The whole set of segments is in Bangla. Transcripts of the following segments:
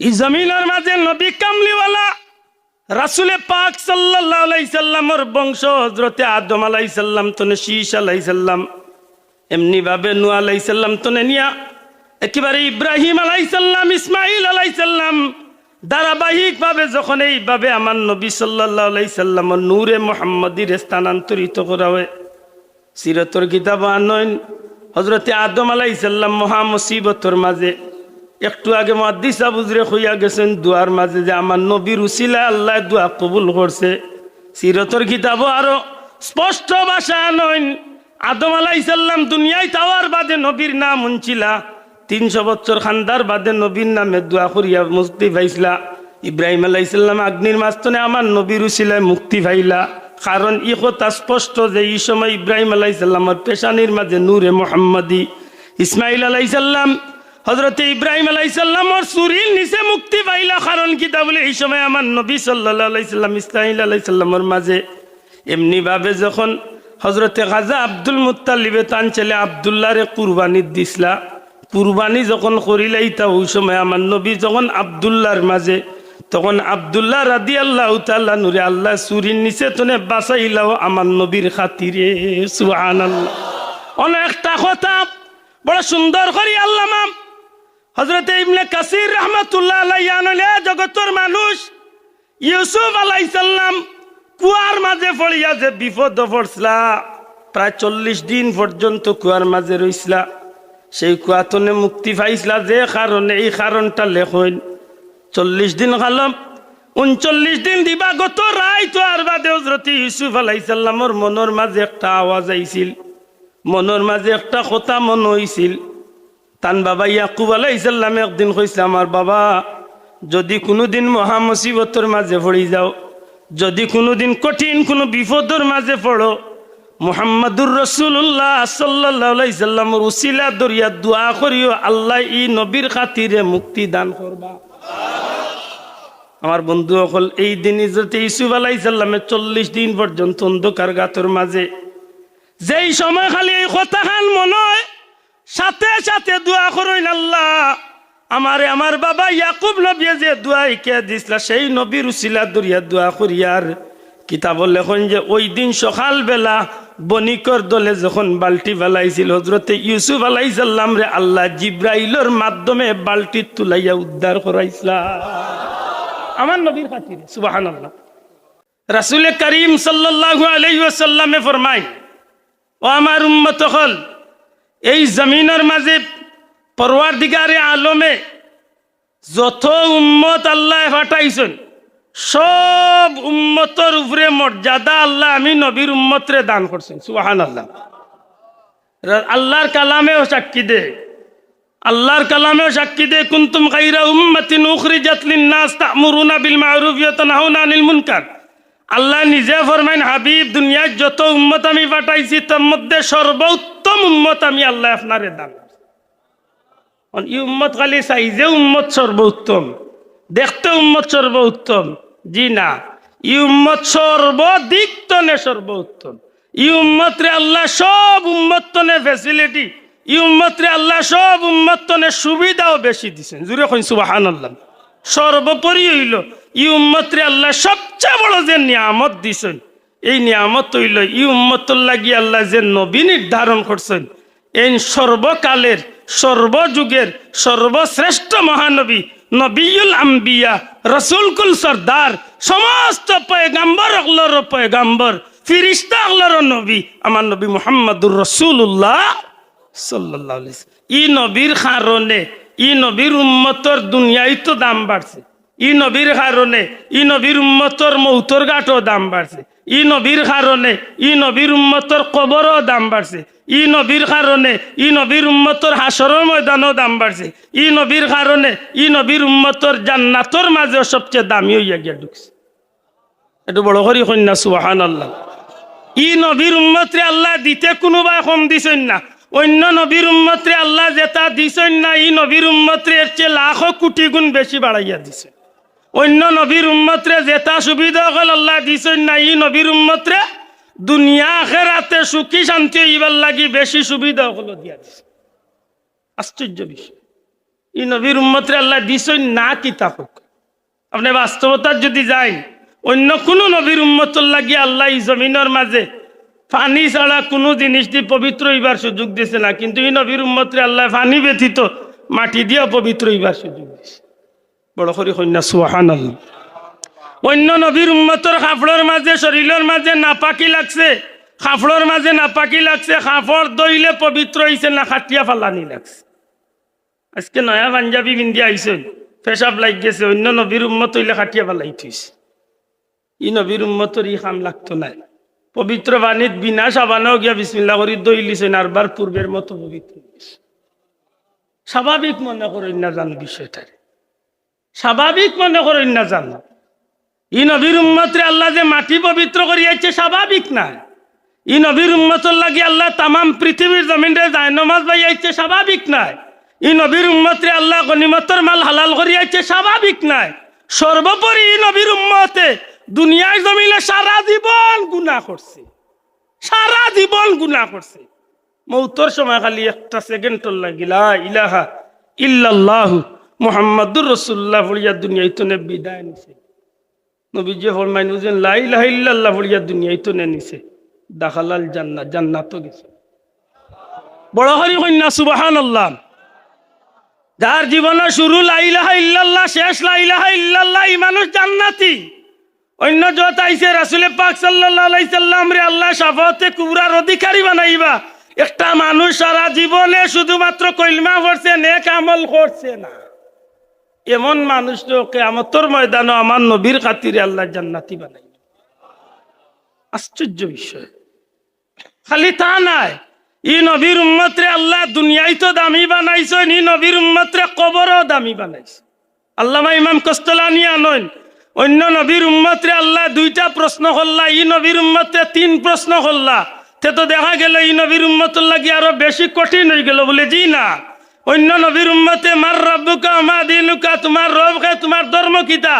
এই জমিনের মাঝে নবী কামলিওয়ালা, রাসুলে পাক সাল্লাল্লাহু আলাইহি সাল্লামর বংশ, হযরতে আদম আলাইহিস সালাম তনে শীষ আলাইহিস সালাম, এমনি ভাবে নূহ আলাইহিস সালাম তনে নিয়া, একেবারে ইব্রাহিম আলাইহিস সালাম ইসমাইল আলাইহিস সালাম ধারাবাহিক ভাবে যখন এইভাবে আমার নবী সাল্লাল্লাহু আলাইহি সাল্লামর নূরে মুহাম্মদীর স্থানান্তরিত করা হয়। সিরতর কিতাব আনয়ন হজরতে আদম আলাইহিস সালাম মহা মুসিবতর মাঝে একটু আগে মহাদিসা বুজরে হইয়া গেছেন দুয়ার মাঝে যে আমার নবীর উসিলা আল্লাহ দোয়া কবুল করছে। সিরতর কিতাব আরও স্পষ্ট ভাষা নয় আদম আলাইসাল্লাম দুনিয়ায় তাওয়ার বাদে নবীর নাম উনছিলা। তিনশো বছর খান্দার বাদে নবীর নামে দোয়া করিয়া মুক্তি পাইছিলা। ইব্রাহিম আলাইসাল্লাম আগ্নির মাস্তনে আমার নবীর উসিলায় মুক্তি পাইলা। কারণ ই কথা স্পষ্ট যে এই সময় ইব্রাহিম আলাইসাল্লামের পেশানির মাঝে নূরে মোহাম্মদী। ইসমাইল আলাইসাল্লাম হজরত ইব্রাহিম আলাইসাল্লামর সুরির নিচে মুক্তি পাইলা কারণ কিতা বলে, এই সময় আমার নবী সাল্লাহ আলাইসাল্লাম ইসমাইল আলাইসাল্লামর মাঝে এমনি ভাবে যখন হজরতে গাজা আব্দুল মুতালিবে তান ছেলে আবদুল্লাহরে কুরবানি দিসলা। কুরবানি যখন করিলাই, তা ওই সময় আমার নবী যখন আবদুল্লাহর মাঝে, তখন আবদুল্লাহ রাদি আল্লাহ তাল্লাহ নুরে, আল্লাহ সুরির নিচে তনে বাসাইলাও আমার নবীর খাতিরে সুহান আল্লাহ অনেকটা কথা, বড় সুন্দর করি আল্লাহ মাম হজরত ইবনে কাসির রহমতুল্লাহ আলাইয়া জগতর মানুষ, ইউসুফ আলাইসাল্লাম কুয়ার মাঝে পড়িয়া যে বিপদ পড়ছিলা, প্রায় চল্লিশ দিন পর্যন্ত কুয়ার মাঝে রইছিলা। সেই কুয়াতনে মুক্তি পাইছিলা যে কারণে, এই কারণটা লেখন, চল্লিশ দিন কালম, উনচল্লিশ দিন দিবা গত রায় তো আর বাদে হজরত ইউসুফ আলাইসাল্লামর মনের মাঝে একটা আওয়াজ আইছিল, মনের মাঝে একটা কথা মন হইছিল। তান বাবা ইয়াকুব আলাইসাল্লাম একদিন কইছিল আমার বাবা, যদি কোনোদিন মহা মুসিবতর মাঝে পড়ি যাও, যদি কোনোদিন কঠিন কোনো বিপদর মাঝে পড়ো, মুহাম্মাদুর রসুল্লাহ সাল্লাহামর উসিলা দরিয়া দোয়া করিও, আল্লাহ ই নবীর খাতিরে মুক্তি দান করবা। আমার বন্ধু অকল এই দিন ইজরতে ইসুফ আলাইসাল্লামের চল্লিশ দিন পর্যন্ত অন্ধকার গাতর মাঝে, যেই সময় খালি এই কথা খান মনে হয় সাথে সাথে দোয়া করইন আল্লাহ। আমারে আমার বাবা ইয়াকুব নবী যে দোয়া ইকে দিছিলা, সেই নবীর উসিলা দরিয়া দোয়া করিয়ার কিতাব লেখন যে, ওই দিন সকাল বেলা দলে যখন বাল্টি বেলাইছিল হজরতে ইউসুফ আলাইসাল্লাম রে আল্লাহ জিব্রাইলর মাধ্যমে বাল্টি তুলাইয়া উদ্ধার করাইছিলা। আমার নবীর খাতিরে সুবাহান আল্লাহ রাসুল করিম সাল্লাল্লাহু আলাইহি ওয়াসাল্লামে ফরমায়, ও আমার উম্মত হল এই জমিনের মাঝে পরওয়ার দিগারে আলমে যত উম্মত আল্লাহ ফাটাইছেন সব উম্মতর উপরে মর্যাদা আল্লাহ আমি নবীর উম্মতরে দান করছেন সুহান আল্লাহ আল্লাহর কালামেও সাক্ষী দে, আল্লাহর কালামেও সাক্ষী দে, কুন্তুম গাইরা উম্মাতিন উখরিজাত লিন-নাস তা'মুরুনা বিল মা'রুফ ওয়া তানহাউনা আনিল মুনকার। আল্লাহ নিজে ফরমাইন, হাবিব, দুনিয়ার যত উম্মত আমি পাঠাইছি, তার মধ্যে সর্বোত্তম উম্মত আমি আল্লাহ আপনারে দান ই উম্মত খালি চাইজে উম্মত সর্বোত্তম, দেখতে উম্মত সর্বোত্তম, জি না। ই উম্মত সর্বাধিক তনে সর্বোত্তম। ই উম্মত রে আল্লাহ সব উম্মত তনে ফেসিলিটি ই উম্মত রে আল্লাহ সব উম্মত তনে সুবিধাও বেশি দিছেন। জুড়ে কইন সুবাহান আল্লাহ সর্বোপরি হইল, ই উম্মতরে আল্লাহ সবচেয়ে বড় যে নিয়ামত দিছেন এই নিয়ামত হইল, ই উম্মতর লাগি আল্লাহ যে নবী নির্ধারণ করছেন, এই সর্বকালের, সর্বযুগের, সর্বশ্রেষ্ঠ মহানবী নবীল আম্বিয়া, রসুলকুল সর্দার, সমস্ত পয়গাম্বর অগলর পয়গাম্বর, ফিরিস্তা অগলর নবী, আমার নবী মোহাম্মদুর রসুল্লাহ সাল্লাহ ই নবীর কারণে, ই নবীর উম্মতর দুনিয়ায় তো দাম বাড়ছে। ই নবীর কারণে, ই নবীর উম্মতর মৌতর গাঠও দাম বাড়ছে। ই নবীর কারণে ই নবীর উম্মতর কবরও দাম বাড়ছে ই নবীর কারণে ই নবীর উম্মতর হাসরের ময়দানও দাম বাড়ছে ই নবীর কারণে ই নবীর উম্মতর জান্নাতর মাঝেও সবচেয়ে দামি হইয়া গিয়া ঢুকছে একটু বড় করি কন্যা সুহান আল্লাহ ই নবীর উম্মতরে আল্লাহ দিতে কোনোবাই কম দিছেন না। অন্য নবীর উম্মতরে আল্লাহ যেটা দিছেন না, ই নবীর উম্মতরে এর চেয়ে লাখো কোটি গুণ বেশি বাড়াইয়া দিছে। অন্য নবীর উম্মতরে যেটা সুবিধা হল আল্লাহ দিছেন না, ই নবীর উম্মতরে দুনিয়া আখেরাতে সুখী শান্তি হইবার লাগি বেশি সুবিধা হলো দিয়া দিছে। আশ্চর্য বিষয়। ই নবীর উম্মতরে আল্লাহ দিছই না কিতাব হোক। আপনি বাস্তবতার যদি যাই, অন্য কোনো নবীর উম্মতর লাগি আল্লাহ এই জমিনের মাঝে পানি ছাড়া কোনো দিয়ে পবিত্র হইবার সুযোগ দিছে না, কিন্তু ই নবীর উম্মতরে আল্লাহ পানি ব্যথিত মাটি দিয়া পবিত্র হইবার সুযোগ দিছে। বড় করি কন্যা সুহান অন্য নবীর উম্মতর কাপড়ের মাঝে, শরীরের মাঝে নাপাকি লাগছে। কাপড়ের মাঝে নাপাকি লাগছে। কাপড় দইলে পবিত্র হইছে, না খাটিয়া ফালানি লাগছে। আজকে নয়া পাঞ্জাবি পিন্ধি আইসেন পেশাব লাগ গেছে। অন্য নবীর উম্মত হইলে খাটিয়া ফালাই থইছে ই নবীর উম্মতর ই খাম লাগতো নাই। পবিত্র বাণীত বিনা সাবানেও গিয়া বিসমিল্লা করি দইলিছেন আরবার পূর্বের মতো পবিত্র। স্বাভাবিক মনে করেন না জান বিষয়টারে। স্বাভাবিক মনে করেন না জান। ই নবীর উম্মতরে আল্লাহ যে মাটি পবিত্র করিয়াছে স্বাভাবিক না ই নবীর উম্মতর লাগি আল্লাহ তামাম পৃথিবীর জমিনরে যায় নমাজ বাইয়াইছে স্বাভাবিক নাই। ই নবীর উম্মতরে আল্লাহ গনিমতর মাল হালাল করিয়াছে স্বাভাবিক নাই। সর্বোপরি ই নবীর উম্মতে দুনিয়ার জমিনে সারা জীবন গুনাহ করছে। সারা জীবন গুনাহ করছে। মৌতর সময় খালি একটা সেকেন্ডর লাগিলা ইলাহা ইল্লাল্লাহু মুহাম্মাদুর রাসূলুল্লাহ বলিয়া দুনিয়ায় তো নে বিদায় নিছে। নবীজি ফরমাইন যে লা ইলাহা ইল্লাল্লাহ বলিয়া দুনিয়ায় তো নে নিছে। দাখালাল জান্নাত জান্নাত গেছে। বড় হরি কন্যা, সুবহানাল্লাহ। যার জীবনের শুরু লাইলাহা ইল্লাল্লাহ, শেষ লাইলাহা ইল্লাল্লাহ, এই মানুষ জান্নাতি। অন্য যত আইছে রাসুলে পাক সাল্লাল্লাহু আলাইহি সাল্লাম রে আল্লাহ শাফাতে কুবরার অধিকারী বানাইবা। একটা মানুষ সারা জীবনে শুধুমাত্র কইলমা করছে, নেক আমল করছে না। এমন মানুষ কেয়ামতর ময়দানও আমার নবীর খাতিরে আল্লাহ জান্নাতি বানাই আশ্চর্য বিষয়। খালি তা নাই, ই নবীর উম্মতরে আল্লাহ দুনিয়ায় তো দামি বানাইছে ই নবীর উম্মতরে কবরও দামি বানাইছে। আল্লামা ইমাম কস্তলানি আনইন অন্য নবীর উম্মতরে আল্লাহ দুইটা প্রশ্ন করলা, ই নবীর উম্মতে তিন প্রশ্ন করলা। তে তো দেখা গেল, ই নবীর উম্মতর লাগি আরও বেশি কঠিন হয়ে গেল বলে, জি না। অন্য নবীর উম্মতে, মার রব্বুকা, মা দিনুকা, তোমার রব কে তোমার ধর্ম কিতা?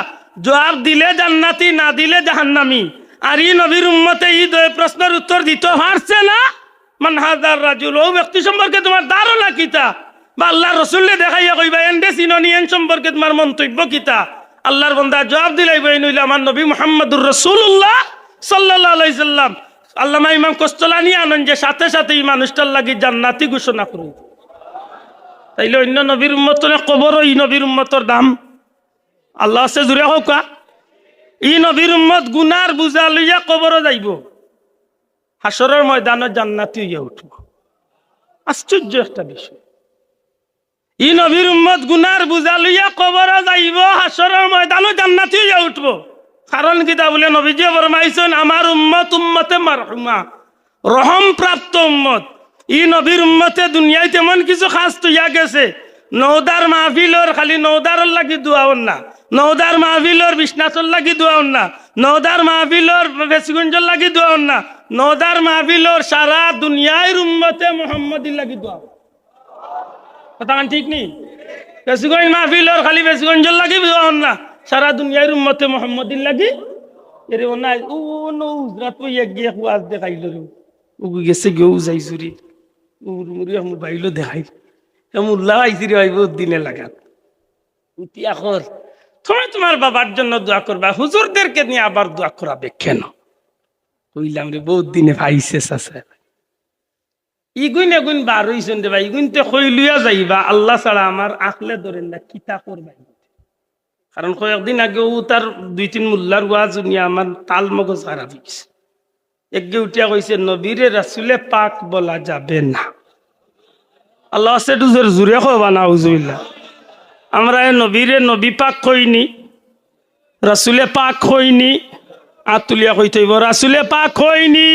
জবাব দিলে জান্নাতি, না দিলে জাহান্নামি। আর ই নবীর উম্মতে ই দুই প্রশ্নের উত্তর দিতে পারছে না। মান হাজার রাজুল ও ব্যক্তি সম্পর্কে তোমার ধারণা কিতা? বা আল্লাহ রসুল্লে দেখাইয়া কইবা এন্ডে চিননি এন সম্পর্কে তোমার মন্তব্য কিতা? আল্লাহর বন্দা জবাব দিলাই বই নইলে আমার নবী মোহাম্মদুর রসুল্লাহ সাল্লাহ আলাইসাল্লাম আল্লামা ইমাম কস্তলানি আনন্দ যে সাথে সাথে এই মানুষটার লাগি জান্নাতি ঘোষণা করুন তাইলে অন্য নবীর উম্মতর কবর ই নবীর উম্মতর দাম। আল্লাহ আছে জুড়ে হোক ই নবীর উম্মত গুনার বুঝা লইয়া কবরও যাইব। হাসরের ময়দানত জান্নাতি হইয়া উঠব। আশ্চর্য একটা বিষয়। ই নবীর উম্মত গুনার বুঝা লইয়া কবরও যাইব হাসরের ময়দানত জান্নাতি হইয়া উঠব। কারণ কিতা বলে নবীজি ফরমাইছেন, আমার উম্মত উম্মতে মারহুমা। রহম প্রাপ্ত উম্মত। ই নবীর উম্মতে দুনিয়ায় তেমন কিছু খাস তুইয়া গেছে। নৌদার মাহফিলর খালি নৌদারর লাগি দোয়াওন না। নৌদার মাহফিলর বিশ্বনাথর লাগি দোয়াওন না। নৌদার মাহফিলর বেসিগঞ্জর লাগি দোয়াওন না। নৌদার মাহফিলর সারা দুনিয়ার উম্মতে মোহাম্মদির লাগি দোয়া কথা ঠিক নেই বেসিগঞ্জ মাহফিলর খালি বেসিগঞ্জর লাগি দোয়াওন না। সারা দুনিয়ার উম্মতে মোহাম্মদির লাগি। এরে ও নাই ও নো উজরাত পইয়া গিয়ে দেখাইল গেছে গেও যাই চুরি উর মুড়ি আমার বাইলো দেখাই মুল্লা আইসি রে ভাই বহুত দিনে লাগাত। উতিয়া কর তুমি তোমার বাবার জন্য দোয়া করবা হুজুরদেরকে নিয়ে আবার দোয়া করাবে কেন কইলাম রে বহুত দিনে ভাইছে চাচা। ইগুইন এগুইন বার হইছেন রে ভাই ইগুইন তে কইলুয়া যাইবা, আল্লাহ ছাড়া আমার আখলে ধরেন না, কিতা করবা কারণ কয়েকদিন আগেও তার দুই তিন মুল্লার ওয়াজ নিয়ে আমার তাল মগজ খারাপ হয়েছে একগে উঠিয়া কইছে, নবীরে রাসুলে পাক বলা যাবে না। আল্লাহ আছে দুজোর জুড়ে কবা না উজুবিল্লা আমরা নবীরে নবী পাক কইনি, রাসুলে পাক কইনি আতুলিয়া কই থইব, রাসুলে পাক কইনি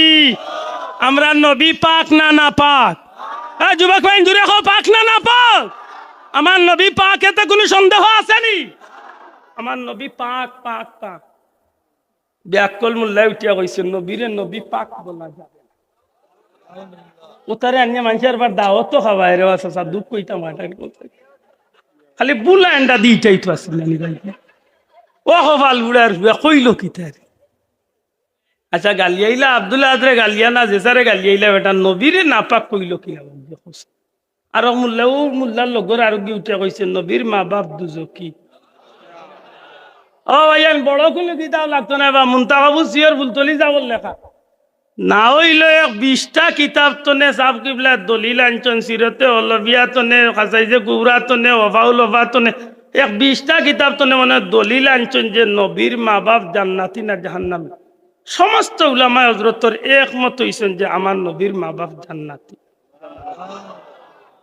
আমরা নবী পাক না না পাক। হ্যাঁ যুবক ভাই জুড়ে কো পাক না না পাক? আমার নবী পাক, এতে কোনো সন্দেহ আছে নি? আমার নবী পাক পাক পাক। ব্যাকল মোল্লাই উঠিয়া কইছে, নবীরে নবী পাক বলা যাবে না। উতারে আনিয়া মানুষের বার দাওয়াত খাওয়াই রে আসা দুঃখ কইতাম আটাকে খালি বুলা এন্ডা দিটাই তো আসিল ও হফাল বুড়ার কইল কি তার? আচ্ছা গালিয়াইলা আব্দুল্লাহ আদরে গালিয়া না জেসারে গালিয়াইলা বেটা, নবীরে নাপাক কইল কি আর ও মোল্লার লগর আরোগ্য উঠে কইছে, নবীর মা বাপ দুজকি ও ভাইয়ান বড় কোনো কিতাব লাগতো না বা মুন্তাবাবু সিয়র বুলতলি যাবর লেখা। না হইলে বিশটা কিতাব তনে সাব কিবলা দলিল আনছন সিরতে অলবিয়া তনে খাসাই যে গুড়া তনে ওফাউল ওফা তনে, এক বিশটা কিতাব তনে মানে দলিল আনছন যে নবীর মা বাপ জান্নাতি না জাহান্নামী। সমস্ত উলামা হজরতর একমত হইছেন যে আমার নবীর মা বাপ জান্নাতি।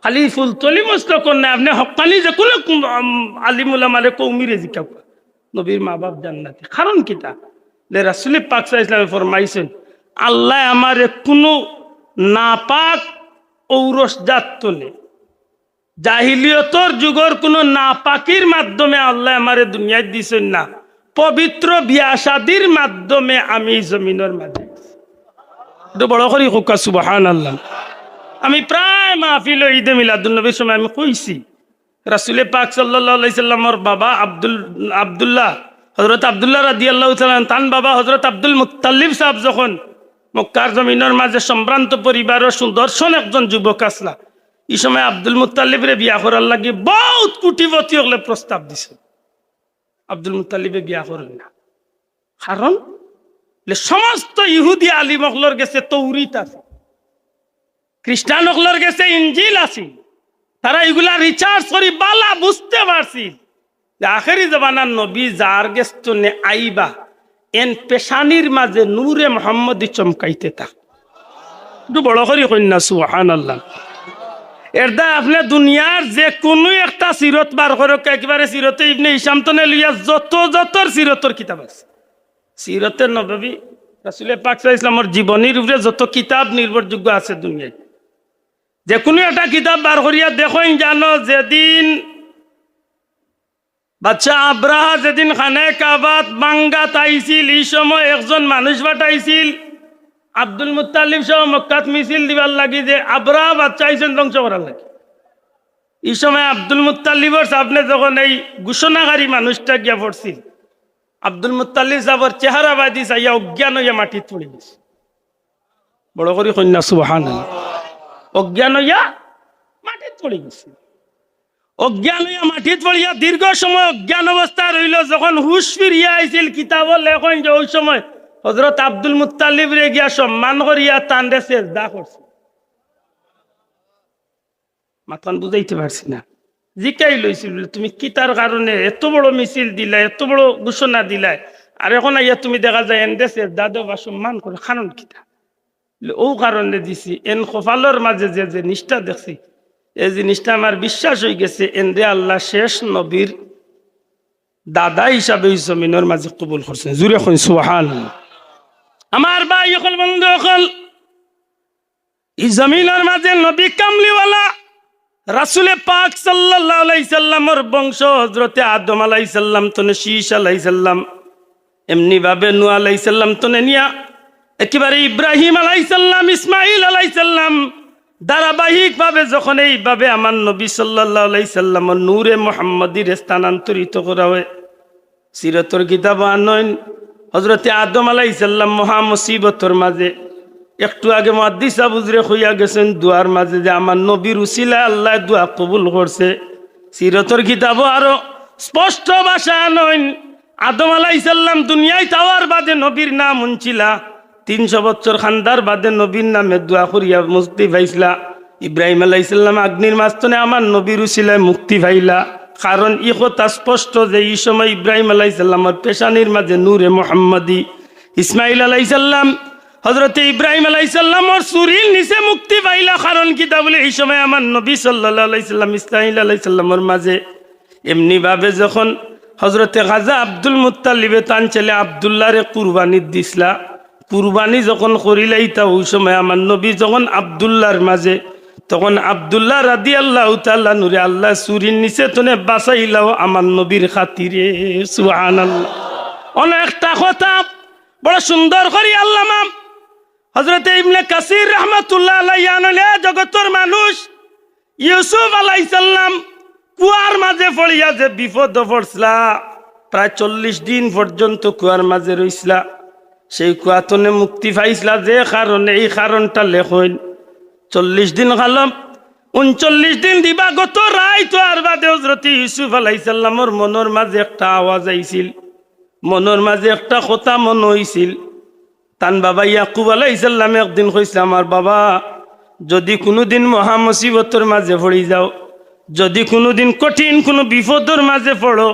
খালি ফুলতলি মস্ত কন্যা আপনি হকানি যে কোনো আলিম উলামারে কৌমিরে জিকাও নবীর মা বাপ জান্নাতি। কারণ কিতা যে রাসুলি পাক ইসলামে ফরমাইছেন, আল্লাহ আমার কোনো নাপাক ঔরস জাত জাহিলিয়তর যুগর কোনো নাপাকির মাধ্যমে আল্লাহ আমারে দুনিয়ায় দিছেন না। পবিত্র বিয়া শাদির মাধ্যমে আমি জমিনের মাঝে বড় করি, হুকা সুবাহান আল্লাহ আমি প্রায় মাহফিল ঈদে মিলাদুলনবীর সময় আমি কইছি রাসুলে পাক সাল্লাহ সাল্লামর বাবা আব্দুল, আবদুল্লাহ হজরত আবদুল্লাহ রাদি আল্লাহ তান বাবা হজরত আব্দুল মুতাল্লিব সাহেব যখন মক্কার জমিনের মাঝে সম্ভ্রান্ত পরিবারের সুদর্শন একজন যুবক আসলা, এই সময় আব্দুল মুতাল্লিবরে বিয়া করার লাগে বহুত কুটিপতি হলে প্রস্তাব দিছে। আব্দুল মুতাল্লিবে বিয়া করেন না। কারণ সমস্ত ইহুদি আলিম অকলর গেছে তৌরিত আছে, খ্রিস্টান অকলর গেছে ইঞ্জিল আছে। তারা এগুলা রিচার্জ করি, বালা বুঝতে পারছি। আখেরি জবানার নবী যার গেস্ত নে আইবা, এন পেশানির মাঝে নূরে মোহাম্মদ চমকাইতে তা একটু বড় করি কন্যা সুহান আল্লাহ দা আপনি দুনিয়ার যে কোনো একটা সিরত বার করক একেবারে সিরতে ইবনে ইসাম তনে লইয়া যত যতর সিরতর কিতাব আছে। সিরতের নবী রাসুলে পাকসা ইসলামর জীবনীর উপরে যত কিতাব নির্ভরযোগ্য আছে দুনিয়ায়। যে কোনো একটা কিতাব বার করিয়া দেখেন জানো, যেদিন বাচ্চা আব্রাহা যেদিন খানে কাবাত বাঙ্গাত আইছিল এই সময় একজন মানুষ পাঠাইছিল আব্দুল মুতালিব সহ মক্কাত মিছিল দিবার লাগি যে আব্রাহা বাচ্চা আইছেন ধ্বংস করার লাগে। এই সময় আব্দুল মুতালিবর সামনে যখন এই ঘোষণাকারী মানুষটা গিয়া পড়ছিল, আব্দুল মুতালিব সাহর চেহারা বাদি চাইয়া অজ্ঞান হইয়া মাটিত পড়ে গেছে। বড় করে কন্যা সুবাহান অজ্ঞান হইয়া মাটিত পড়ে গেছে অজ্ঞান হইয়া মাটিত পড়িয়া দীর্ঘ সময় অজ্ঞান অবস্থা রইল যখন হুশ ফিরিয়া আইছিল কিতাব লেখন যে ওই সময় হজরত আব্দুল মুতালিব রে গিয়া সম্মান করিয়া তান্ডে চেষ্টা করছে মাথান বুঝাইতে পারছি না। জিকাই লইছিল তুমি কিতার কারণে এত বড় মিছিল দিলা, এত বড় ঘোষণা দিলা? আর এখন আইয়া তুমি দেখা যায় এন দেশে দাদা বা সম্মান করে কারণ কিতা ও কারণে দিছি। এন কপালর মাঝে যে যে নিষ্ঠা দেখছি এই জিনিসটা আমার বিশ্বাস হয়ে গেছে এন্দে আল্লাহ শেষ নবীর দাদা হিসাবে জমিনের মাঝে কবুল করছেন জুড়ে এখন সুহান আমার ভাই অকল, বন্ধু অকল, এই জমিনের মাঝে নবী কামলিওয়ালা, রাসুলে পাক সাল্লাল্লাহু আলাইহি সাল্লামর বংশ, হযরতে আদম আলাইহিস সাল্লাম তনে শীশ আলাইহিস সাল্লাম এমনি ভাবে নূহ আলাইহিস সাল্লাম তনে নিয়া একেবারে ইব্রাহিম আলাইহিস সাল্লাম ইসমাইল আলাইহিস সাল্লাম ধারাবাহিক ভাবে যখন এইভাবে আমার নবী সাল্লামর নূরে মুহাম্মদীর স্থানান্তরিত করা হয়। সিরতর কিতাব আনয়ন হজরতে আদম আলাইহিস সাল্লাম মহা মুসিবতর মাঝে, একটু আগে মহাদিসা বুজরে হইয়া গেছেন দুয়ার মাঝে যে আমার নবীর উসিলা আল্লাহ দুয়া কবুল করছে। সিরতর কিতাবও আরও স্পষ্ট ভাষা নইন আদম আলাইসাল্লাম দুনিয়ায় তাওয়ার বাদে নবীর নাম উনছিলা তিনশো বছর খান্দার বাদে নবীর নামে দোয়া করিয়া মুক্তি পাইছিলা। ইব্রাহিম আলাইসাল্লাম আগ্নির মাস্তনে আমার নবীর উসিলায় মুক্তি পাইলা। কারণ ই কথা স্পষ্ট যে এই সময় ইব্রাহিম আলাইসাল্লামের পেশানির মাঝে নূরে মোহাম্মদী। ইসমাইল আলাইসাল্লাম হজরতে ইব্রাহিম আলাইসাল্লামর সুরির নিচে মুক্তি পাইলা। কারণ কি? তা বলে এই সময় আমার নবী সাল্লাহ আলাইসাল্লাম ইসমাইল আলাইসাল্লামর মাঝে। এমনি ভাবে যখন হজরতে গাজা আব্দুল মুতালিবে তান ছেলে আবদুল্লাহরে কুরবানি দিসলা কুরবানি যখন করিলাই তা ওই সময় আমার নবী যখন আবদুল্লাহর মাঝে, তখন আবদুল্লাহ রাদি আল্লাহ তাল্লাহ নুরে, আল্লাহ সুরির নিচে তনে বাসাইলাও আমার নবীর খাতিরে সুহান আল্লাহ অনেকটা কথা, বড় সুন্দর করি আল্লাহ হজরতে ইবনে কাসির রহমতুল্লাহ আলাইয়ানলে জগতর মানুষ, ইউসুফ আলাইসাল্লাম কুয়ার মাঝে পড়িয়া যে বিপদ পড়ছিলা, প্রায় চল্লিশ দিন পর্যন্ত কুয়ার মাঝে রইছিলা। সেই কুয়াতনে মুক্তি পাইছিলা যে কারণে এই কারণটা লেখন চল্লিশ দিন কালম, উনচল্লিশ দিন দিবা, গত রায় তো আর বাদে হজরত ইউসুফ আলাইসাল্লামর মনের মাঝে একটা আওয়াজ আইছিল। মনের মাঝে একটা কথা মন হইছিল। তান বাবা ইয়াকুব আলাইসাল্লাম একদিন কইছে, আমার বাবা, যদি কোনোদিন মহা মুসিবতর মাঝে পড়ি যাও, যদি কোনোদিন কঠিন কোনো বিপদর মাঝে পড়ো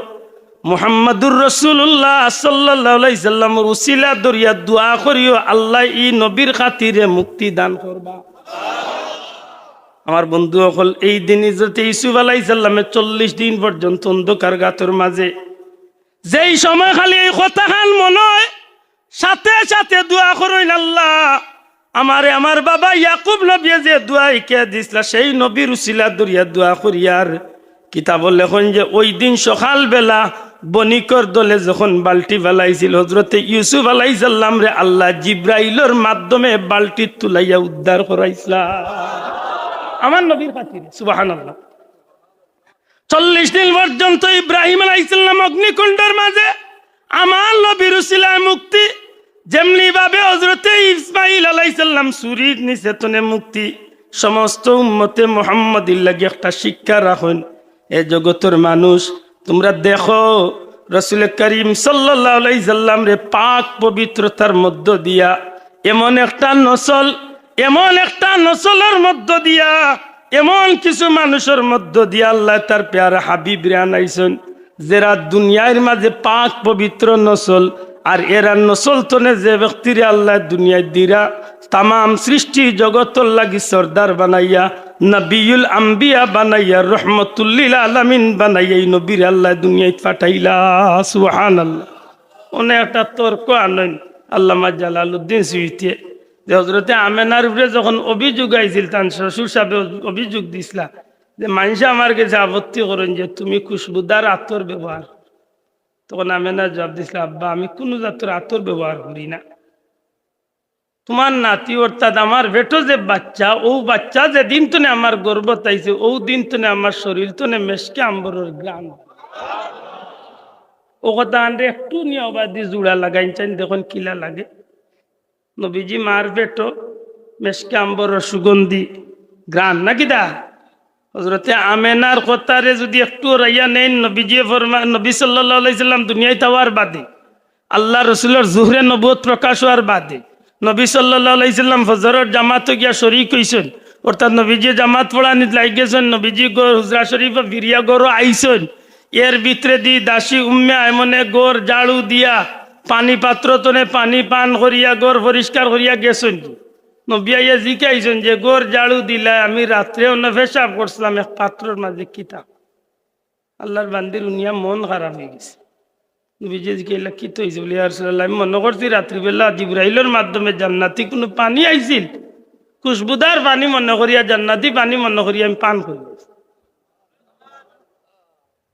মোহাম্মদুর রসুল্লাহ সাল্লাহামর উসিলা দরিয়া দোয়া করিও, আল্লাহ ই নবীর খাতিরে মুক্তি দান করবা। আমার বন্ধু অকল এই দিন ইজরতে ইসুফ আলাইসাল্লামের চল্লিশ দিন পর্যন্ত অন্ধকার গাতর মাঝে। যেই সময় খালি এই কথা খান মনে সাথে সাথে দোয়া করইন আল্লাহ, আমারে আমার বাবা ইয়াকুব নবী যে দোয়া ইকে দিছিল সেই নবীর উসিলা দরিয়া দোয়া করিয়ার কিতাব লেখন যে ওই দিন সকাল বনিকর দলে যখন বাল্টি ফেলাইছিল হজরতে ইউসুফ আলাইসাল্লাম রে আল্লাহ জিব্রাইলর মাধ্যমে বাল্টি তুলাইয়া উদ্ধার করাইছিলা। আমার নবীর খাতিরে সুবাহান আল্লাহ চল্লিশ দিন পর্যন্ত ইব্রাহিম আলাইসাল্লাম অগ্নিকুণ্ডের মাঝে আমার নবীর উসিলায় মুক্তি, যেমনি ভাবে হজরতে ইসমাইল আলাইসাল্লাম সুরির নিচেতনে মুক্তি, সমস্ত উম্মতে মোহাম্মদ লাগে একটা শিক্ষা রাখুন, এ জগতের মানুষ তোমরা দেখো, রসুল করিম সাল্লাম রে পাক পবিত্রতার মধ্য দিয়া এমন একটা নসল, এমন একটা নসলের মধ্য দিয়া, এমন কিছু মানুষের মধ্য দিয়া আল্লাহ তার পেয়ারা হাবিব রে আনাইছেন যারা দুনিয়ার মাঝে পাক পবিত্র নসল, আর এরা নসল তনে যে ব্যক্তিরে আল্লাহ দুনিয়ায় দিরা। তামাম সৃষ্টি জগতর লাগি সর্দার বানাইয়া, নবিউল আম্বিয়া বানাইয়া রহমতুল্লিল আলামিন বানাইয়া এই নবীর আল্লাহ দুনিয়ায় পাঠাইলা সুহান আল্লাহ অনেক একটা তর্ক আনন আল্লামা জালালউদ্দিন সুইতে। যে হজরতে আমেনার উপরে যখন অভিযোগ আইছিল তান শ্বশুর সাহেব অভিযোগ দিছিলা যে মানুষ আমার কাছে আপত্তি করেন যে, তুমি খুশবুদার আতর ব্যবহার। তখন আমেনা জবাব দিছিল, আব্বা, আমি কোনো জাতের আতর ব্যবহার করি না। তোমার নাতি, অর্থাৎ আমার বেটো যে বাচ্চা, ও বাচ্চা যে দিন তনে আমার গর্ব তাইছে, ও দিন তনে আমার শরীর তনে মেশকে আম্বরের গ্রাম। ও কথা আনরে একটু নিয়ে অবাদি জুড়া লাগাইছেন দেখুন কিলা লাগে। নবীজি মার বেটো, মেশকে আম্বরের সুগন্ধি গ্রান নাকি দা হজরতে আমেনার কথারে যদি একটু রাইয়া নেন নবীজি ফরমা, নবী সাল্লাহ সাল্লাম দুনিয়ায় তাওয়ার বাদে। আল্লাহ রসুলের জুহরে নবুত প্রকাশ হওয়ার বাদে। নবী সাল্লাম ফজরের জামাত গিয়া শরিক হইছেন। অর্থাৎ নবীজি জামাত পড়ানিত লাই গেছেন, নবীজি গোর হুজরা শরীফ বিরিয়া গরু আইছেন। এর ভিতরে দি দাসী উম্মে এমনে গোর জাড়ু দিয়া পানি পাত্র তনে পানি পান করিয়া, গোর পরিষ্কার করিয়া গেছেন। নবী আইয়া জিকাইছেন যে, গোর জাড়ু দিলা আমি রাত্রে অন্য পেশাব করছিলাম, এক পাত্রর মাঝে কিতাব। আল্লাহর বান্দির উনিয়া মন খারাপ হয়ে গেছে। নবীজি জিজ্ঞাসা কি তো হয়েছে বলে আরসাল্লাহ আমি মনে করছি রাত্রিবেলা জিব্রাইলের মাধ্যমে জান্নাতি কোনো পানি আইছিল। খুশবুদার পানি মনে করিয়া, জান্নাতি পানি মনে করিয়া আমি পান করি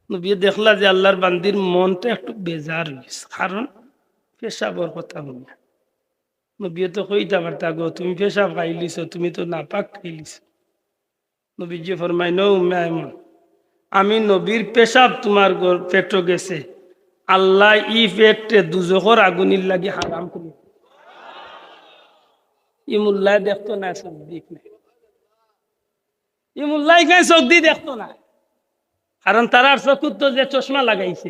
নবী দেখলা যে আল্লাহর বান্দির মনটা একটু বেজার হয়েছে কারণ পেশাবর কথা বলিয়া নবী তো কইতা পারতা তুমি পেশাব খাইলিছ, তুমি তো নাপাক খাইলিছ। নবীজি ফরমাই নো এমন আমি নবীর পেশাব তোমার পেটো গেছে আল্লাহ ই পেটে দুজকর আগুনির লাগি হারাম করি। ই দেখতো না, চোখ দিক নাই। ই মুল্লাই চোখ দি দেখতো না। কারণ তারার চকুত তো যে চশমা লাগাইছে।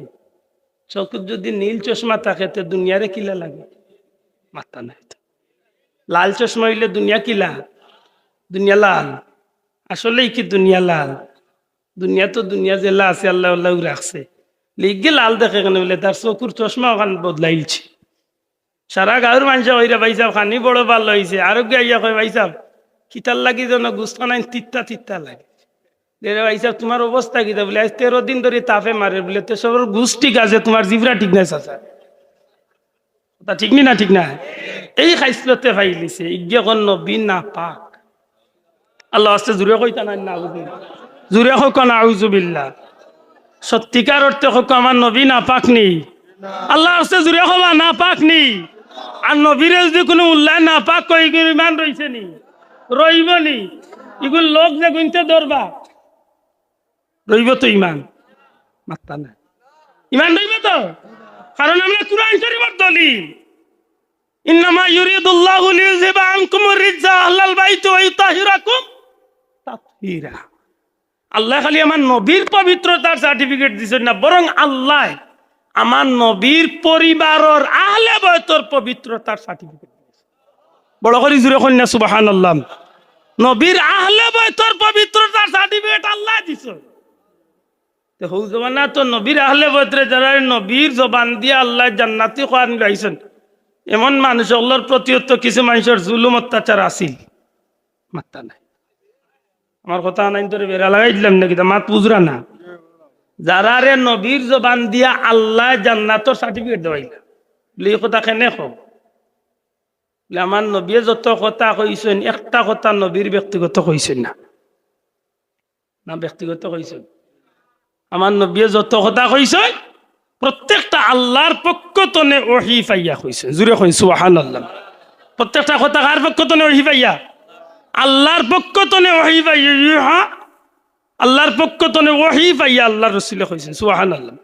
চকুত যদি নীল চশমা থাকে, তো দুনিয়ারে কিলা লাগে? মাথা নাই লাল চশমা হইলে দুনিয়া কিলা? দুনিয়া লাল। আসলেই কি দুনিয়া লাল? দুনিয়া তো দুনিয়া জেলা আছে, আল্লাহ আল্লাহ রাখছে। লিগে লাল দেখে কেন বলে তার চকুর চশমা ওখান বদলাইলছে। সারা গাঁর মানুষ হইরা ভাইসাব খানি বড় ভালো হয়েছে আরও গাইয়া কয় ভাইসাব কিতার লাগি যেন গুস্তা নাই, তিত্তা তিত্তা লাগে। রে ভাইসাব তোমার অবস্থা কিতা বলে, আজ তেরো দিন ধরে তাপে মারে। বলে, তো সবার গুস ঠিক আছে তোমার জিভরা ঠিক নাই, চাচা। তা ঠিক নি না ঠিক না? এই খাইসলতে ফাইলিছে ইজ্ঞ নবী না পাক। আল্লাহ আস্তে জুড়ে কইতা নাই না জুড়ে হোক না আউজুবিল্লা সত্যিকার অর্থে হোক, আমার নবী না পাক নেই আল্লাহ আস্তে জুড়ে হবা না পাক নেই আর নবীরে যদি কোনো উল্লায় না পাক, কই ইমান রইছে নি? রইব নি? এগুলো লোক যে গুনতে ধরবা। রইব তো ইমান। মাত্তা না ইমান রইব তো? কারণ আমরা কুরআন শরীফের দলিল। ইন্নামা ইউরিদুল্লাহু লিইয়ুযহিবা আনকুম রিজ্জা আহলাল বাইতি ওয়া ইউতাহিরাকুম তাতহীরা। হীরা আল্লাহ খালি আমার নবীর পবিত্রতার সার্টিফিকেট দিছেন না, বরং আল্লাহ আমার নবীর পরিবারের আহলে বয়তর পবিত্রতার সার্টিফিকেট বড় করে জুড়ে কন্যা সুবাহান আল্লাহ নবীর আহলে বয়তর পবিত্রতার সার্টিফিকেট আল্লাহ দিছ। হৌ জমানা তো নবীর আহলে বয়তরে যারা নবীর জবান দিয়ে আল্লাহ জান্নাতি খান গাইছেন, এমন মানুষ আল্লাহর প্রতি কিছু মানুষের জুলুম অত্যাচার আসিল মাত্তা নাই। আমার কথা নাই তোরে বেড়া লাগাই দিলাম নাকি? মাত বুঝরা না। যারা রে নবীর জবান দিয়া আল্লাহ জান্নাতর সার্টিফিকেট দেওয়াইলা এই কথা কেনে বলে, আমার নবীয়ে যত কথা কইছেন, একটা কথা নবীর ব্যক্তিগত কইছেন না। না, ব্যক্তিগত কইছেন। আমার নবীয়ে যত কথা কইছেন, প্রত্যেকটা আল্লাহর পক্ষ তনে ওহি পাইয়া কইছে জুড়ে কইন সুবহান আল্লাহ প্রত্যেকটা কথা কার পক্ষ তনে ওহি পাইয়া? আল্লাহর পক্ষ তনে ওহি পাইয়া আল্লাহর পক্ষ তনে ওহি পাইয়া আল্লাহর রসুলে কইছেন সুবহান আল্লাহ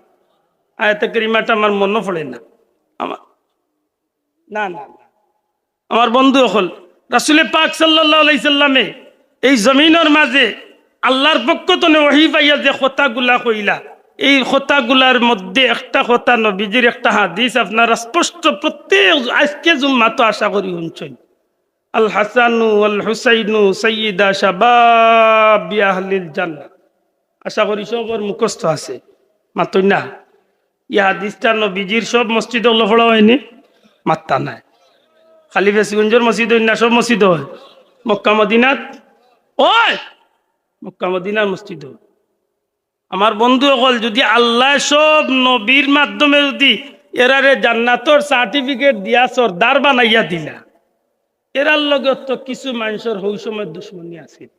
আয়াতে করিমাটা আমার মনে পড়ে না। আমার না না না। আমার বন্ধু হল রাসুলে পাক সাল্লাহ এই জমিনের মাঝে আল্লাহর পক্ষ তনে ওহি পাইয়া যে কথাগুলা কইলা, এই কথাগুলার মধ্যে একটা কথা নবীজির একটা হাদিস আপনারা স্পষ্ট প্রত্যেক আজকে জুম্মা তো আশা করি শুনছেন। আল হাসানু আল হুসাইনু সৈয়দা শাবাব জান্নাত আশা করি সবর মুখস্থ আছে। মাতই না। ইয়া হাদিসটা নবীজির সব মসজিদ লফড়া হয়নি? মাত্তা নাই। খালি বেসিগঞ্জের মসজিদ না, সব মসজিদ হয়। মক্কা মদিনাত? ওই মক্কা মদিনার মসজিদ আমার বন্ধু অকল যদি আল্লাহ সব নবীর মাধ্যমে যদি এরারে জান্নাতর সার্টিফিকেট দিয়া সর্দার বানাইয়া দিলা। এরার লগে তো কিছু মানুষের হৌ সময় দুশ্মনী আসিল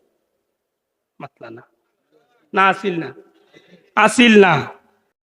মাতলা না। না আসিল না। আসিল না।